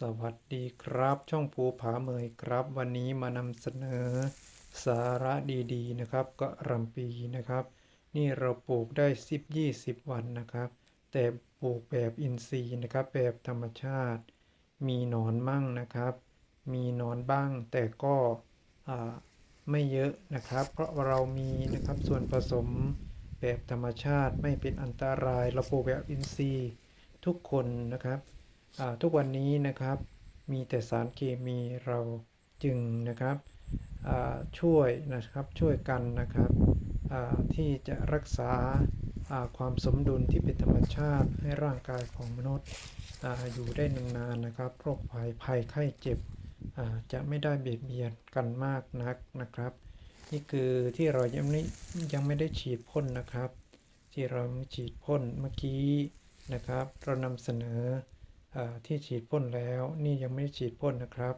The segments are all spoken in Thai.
สวัสดีครับ ช่องภูผาเมยครับ วันนี้มานำเสนอ สาระดีๆนะครับก็รำปีนะครับ นี่เราปลูกได้ 10-20 วันนะครับ แต่ปลูกแบบอินทรีย์นะครับ แบบธรรมชาติ มีหนอนมั่งนะครับ มีหนอนบ้างแต่ก็ไม่เยอะนะครับ เพราะเรามีนะครับส่วนผสมแบบธรรมชาติไม่เป็นอันตรายเราปลูกแบบอินทรีย์ทุกคนนะครับ ทุกวันนี้นะครับมีแต่สารเคมีเราจึงนะครับช่วยนะครับช่วยกันนะครับที่จะรักษาความสมดุลที่เป็นธรรมชาติให้ร่างกายของมนุษย์อยู่ได้นานๆนะครับโรคภัยภัยไข้เจ็บจะไม่ได้เบียดเบียนกันมากนักนะครับ นี่คือที่เรายังไม่ยังไม่ได้ฉีดพ่นนะครับ ที่เราฉีดพ่นเมื่อกี้นะครับ เรานำเสนอ ที่ฉีดพ่นแล้วนี่ยังไม่ได้ฉีดพ่นนะครับ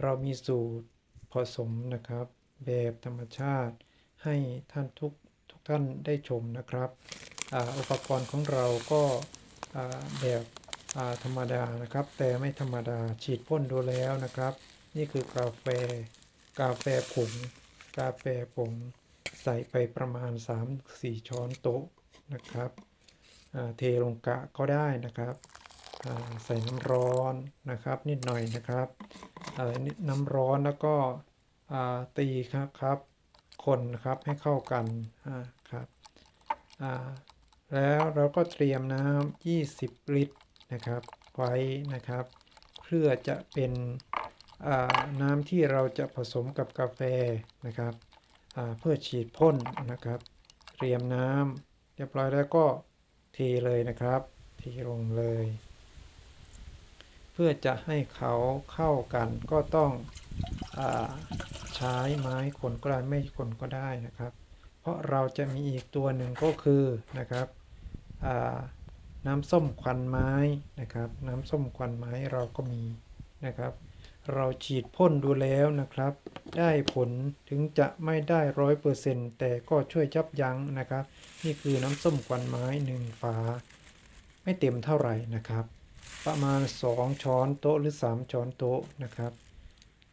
เรามีสูตรผสมนะครับ แบบธรรมชาติ ให้ท่านทุกทุกท่านได้ชมนะครับออุปกรณ์ของเราก็แบบธรรมดานะครับ แต่ไม่ธรรมดาฉีดพ่นดูแล้วนะครับ นี่คือกาแฟ กาแฟผงกาแฟผงใส่ไปประมาณ 3-4 ช้อนโต๊ะนะครับเทลงกะก็ได้นะครับ ใส่น้ำร้อนนะครับ นิดหน่อยนะครับเอ่นิดน้ำร้อนแล้วก็ตีครับครับ คนนะครับให้เข้ากันครับแล้วเราก็เตรียมน้ำ20 ลิตรนะครับไว้นะครับ เพื่อจะเป็นน้ำที่เราจะผสมกับกาแฟนะครับเพื่อฉีดพ่นนะครับ เตรียมน้ำเรียบร้อยแล้วก็เทเลยนะครับ เทลงเลย เพื่อจะให้เขาเข้ากันก็ต้องอใช้ไม้คนก็ได้ไม่คนก็ได้นะครับ เพราะเราจะมีอีกตัวหนึ่งก็คือนะครับน้ำส้มควันไม้นะครับ น้ำส้มควันไม้เราก็มีนะครับ เราฉีดพ่นดูแล้วนะครับ ได้ผลถึงจะไม่ได้ร้อยเปอร์เซ็นต์แต่ก็ช่วยยับยั้งนะครับ นี่คือน้ำส้มควันไม้หนึ่งฝา ไม่เต็มเท่าไหร่นะครับ ประมาณ 2 ช้อนโต๊ะหรือ 3 ช้อนโต๊ะนะครับ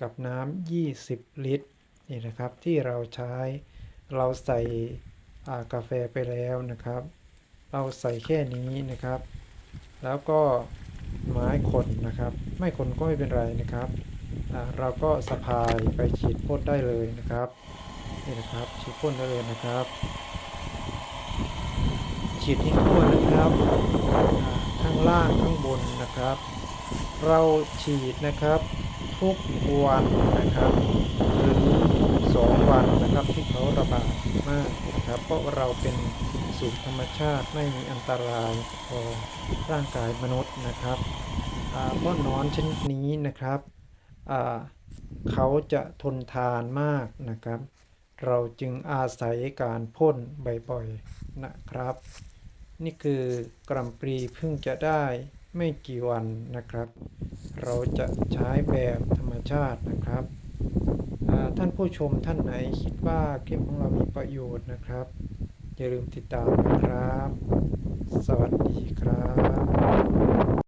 กับน้ำ 20 ลิตรนี่นะครับที่เราใช้เราใส่ากาแฟไปแล้วนะครับ เราใส่แค่นี้นะครับ แล้วก็ไม้ขนนะครับ ไม่ขนก็ไม่เป็นไรนะครับเราก็สะพายไปฉีดพ่นได้เลยนะครับนี่นะครับฉีดพ่นได้เลยนะครับ ฉีดที่ขั้วนะครับ ข้างล่างข้างบนนะครับ เราฉีดนะครับทุกวันนะครับหรือสองวันนะครับที่เขาระบาดมากนะครับเพราะเราเป็นสูตรธรรมชาติไม่มีอันตรายต่อร่างกายมนุษย์นะครับเพราะนอนชนิดนี้นะครับเขาจะทนทานมากนะครับ เราจึงอาศัยการพ่นบ่อยๆนะครับ นี่คือกรัมปรีเพิ่งจะได้ไม่กี่วันนะครับ เราจะใช้แบบธรรมชาตินะครับ ท่านผู้ชมท่านไหนคิดว่าคลิปของเรามีประโยชน์นะครับ อย่าลืมติดตามนะครับ สวัสดีครับ